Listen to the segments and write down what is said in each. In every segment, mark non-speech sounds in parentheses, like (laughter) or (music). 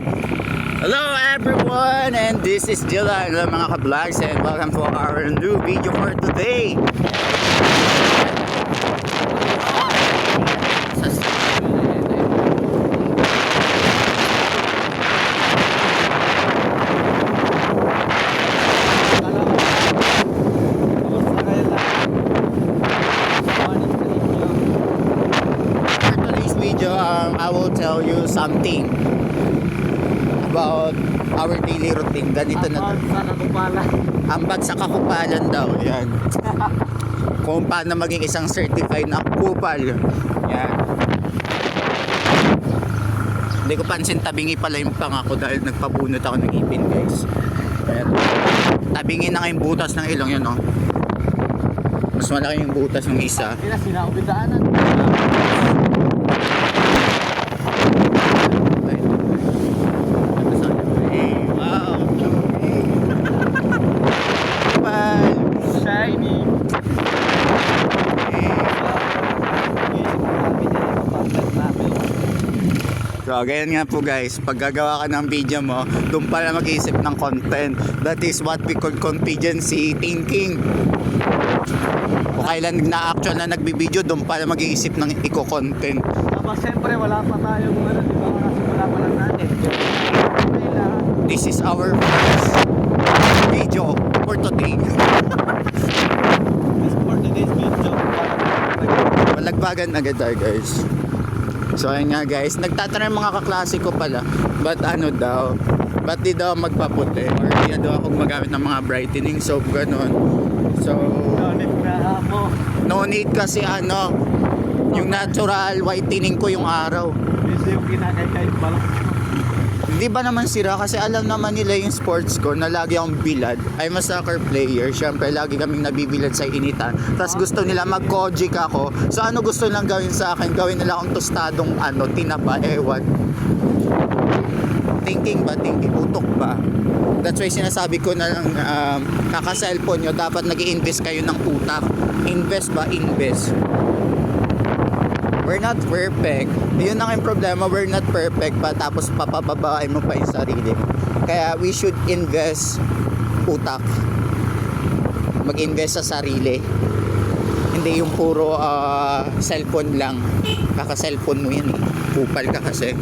Hello everyone and this is Dylan Hello mga ka-vlogs and welcome to our new video for today. For today's video, um, I will tell you something about our daily routine. Ganito na to. Sa nakupala. Ambag sa kakupalan daw. Yan. (laughs) Kung paano maging isang certified na kupal. Yan. Hindi ko pansin tabingi pala yung pangako dahil nagpabunot ako ng ipin guys. Ayan. Tabingi na nga yung butas ng ilong yun no. Mas malaki yung butas ng isa. Kaya sinaubidaanan. Wow. Kupal. Shiny. So, ganyan nga po guys, pag gagawa ka ng video mo, doon pala mag-iisip ng content. That is what we call contingency thinking. O kailan na-actual na nagbibideo, doon pala mag-iisip ng eco-content. Aba, siyempre wala pa tayong ano, di ba? Kasi wala pa lang natin. This is our first video for today. (laughs) Malagbagan agad tayo guys. So ayun nga guys, nagtatanong mga kaklase ko pala, ba't ano daw, ba't di daw magpaputi or di daw ako gumagamit ng mga brightening soap ganun. So, Galit na mo. no need kasi ano, yung natural whitening ko yung araw. Hindi kinakay-kay pala. Hindi ba naman sira kasi alam naman nila yung sports ko na lagi akong bilad. I'm a soccer player. Siyempre, lagi kaming nabibilad sa initan. Tapos gusto nila mag-kojik ako. So ano gusto nilang gawin sa akin? Gawin nila akong tostadong ano, tinapa, ewan. Thinking ba? Thinking. Utok ba? That's why sinasabi ko na lang, um, kaka-cellphone nyo, dapat nag invest kayo ng utak. Invest ba? Invest. We're not perfect. Yun ang yung problema, we're not perfect pa tapos papababain mo pa yung sarili. Kaya we should invest utak. Mag-invest sa sarili. Hindi yung puro ah, cellphone lang. Kaka-cellphone mo yan eh. Kupal ka kasi.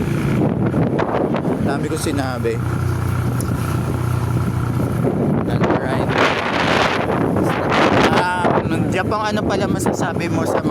Dami ko sinabi. Alright. Ah, um, Japang ano pala masasabi mo sa mga